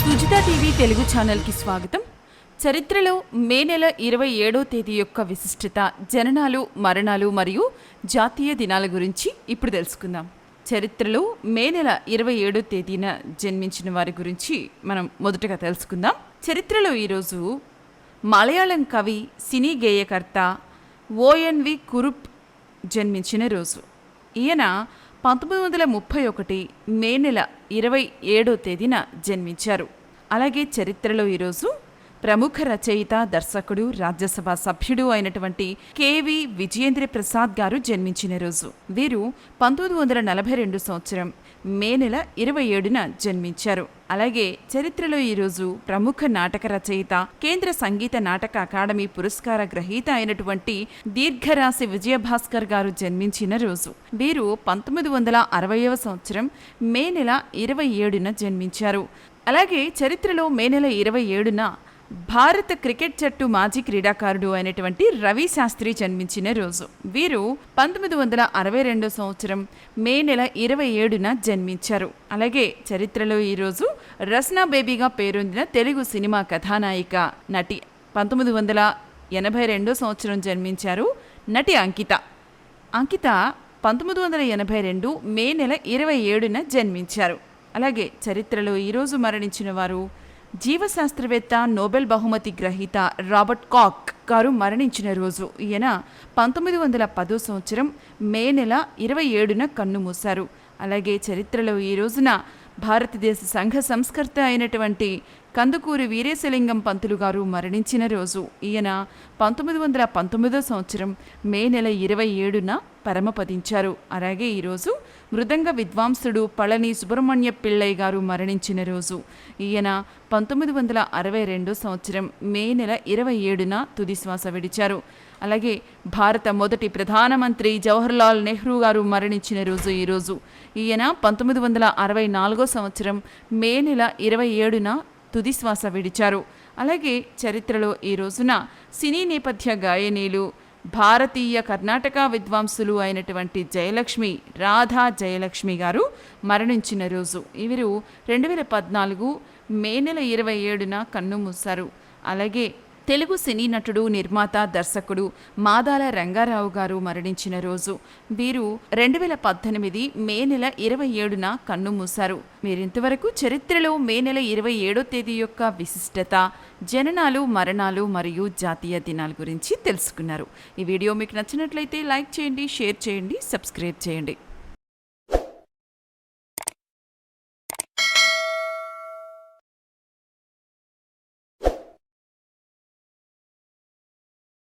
Sujitha TV Telugu ఛానల్కి స్వాగతం. చరిత్రలో మే నెల ఇరవై ఏడో తేదీ యొక్క విశిష్టత జననాలు మరణాలు మరియు జాతీయ దినాల గురించి ఇప్పుడు తెలుసుకుందాం. చరిత్రలో మే నెల ఇరవై ఏడో తేదీన జన్మించిన వారి గురించి మనం మొదటగా తెలుసుకుందాం. చరిత్రలో ఈరోజు మలయాళం కవి సినీ గేయకర్త ఓఎన్వి కురుప్ జన్మించిన రోజు. ఈయన పంతొమ్మిది వందల ముప్పై ఒకటి మే నెల ఇరవై ఏడో తేదీన జన్మించారు. అలాగే చరిత్రలో ఈరోజు ప్రముఖ రచయిత దర్శకుడు రాజ్యసభ సభ్యుడు అయినటువంటి కేవి విజయేంద్ర ప్రసాద్ గారు జన్మించిన రోజు. వీరు పంతొమ్మిది వందల నలభై రెండు సంవత్సరం మే నెల ఇరవై ఏడున జన్మించారు. అలాగే చరిత్రలో ఈరోజు ప్రముఖ నాటక రచయిత కేంద్ర సంగీత నాటక అకాడమీ పురస్కార గ్రహీత అయినటువంటి దీర్ఘరాశి విజయభాస్కర్ గారు జన్మించిన రోజు. వీరు పంతొమ్మిది వందల అరవయవ సంవత్సరం మే నెల ఇరవై ఏడున జన్మించారు. అలాగే చరిత్రలో మే నెల ఇరవై ఏడున భారత క్రికెట్ జట్టు మాజీ క్రీడాకారుడు అయినటువంటి రవి శాస్త్రి జన్మించిన రోజు. వీరు పంతొమ్మిది వందల అరవై రెండో సంవత్సరం మే నెల ఇరవై ఏడున జన్మించారు. అలాగే చరిత్రలో ఈరోజు రస్నా బేబీగా పేరొందిన తెలుగు సినిమా కథానాయిక నటి పంతొమ్మిది వందల ఎనభై రెండో సంవత్సరం జన్మించారు నటి అంకిత. అంకిత పంతొమ్మిది వందల ఎనభై రెండు మే నెల ఇరవై ఏడున జన్మించారు. అలాగే చరిత్రలో ఈరోజు మరణించిన వారు జీవశాస్త్రవేత్త నోబెల్ బహుమతి గ్రహీత రాబర్ట్ కాక్ గారు మరణించిన రోజు. ఈయన పంతొమ్మిది వందల పదో సంవత్సరం మే నెల ఇరవై ఏడున కన్నుమూశారు అలాగే చరిత్రలో ఈ రోజున భారతదేశ సంఘ సంస్కర్త అయినటువంటి కందుకూరి వీరేశలింగం పంతులు గారు మరణించిన రోజు ఈయన పంతొమ్మిది వందల పంతొమ్మిదో సంవత్సరం మే నెల ఇరవై ఏడున పరమపదించారు. అలాగే ఈరోజు మృదంగ విద్వాంసుడు పళని సుబ్రహ్మణ్య పిళ్ళయ్య గారు మరణించిన రోజు ఈయన పంతొమ్మిది వందల అరవై రెండు సంవత్సరం మే నెల ఇరవై ఏడున తుది శ్వాస విడిచారు. అలాగే భారత మొదటి ప్రధానమంత్రి జవహర్లాల్ నెహ్రూ గారు మరణించిన రోజు ఈరోజు ఈయన పంతొమ్మిది వందల అరవై నాలుగో సంవత్సరం మే నెల ఇరవై ఏడున తుదిశ్వాస విడిచారు. అలాగే చరిత్రలో ఈ రోజున సినీ నేపథ్య గాయనీలు భారతీయ కర్ణాటక విద్వాంసులు అయినటువంటి జయలక్ష్మి రాధా జయలక్ష్మి గారు మరణించిన రోజు. వీరు రెండు వేల పద్నాలుగు మే నెల ఇరవై ఏడున కన్నుమూశారు అలాగే తెలుగు సినీ నటుడు నిర్మాత దర్శకుడు మాదాల రంగారావు గారు మరణించిన రోజు. వీరు రెండు వేల పద్దెనిమిది మే నెల ఇరవై ఏడున కన్నుమూశారు మీరింతవరకు చరిత్రలో మే నెల ఇరవై ఏడో తేదీ యొక్క విశిష్టత జననాలు మరణాలు మరియు జాతీయ దినాల గురించి తెలుసుకున్నారు. ఈ వీడియో మీకు నచ్చినట్లయితే లైక్ చేయండి షేర్ చేయండి సబ్స్క్రైబ్ చేయండి.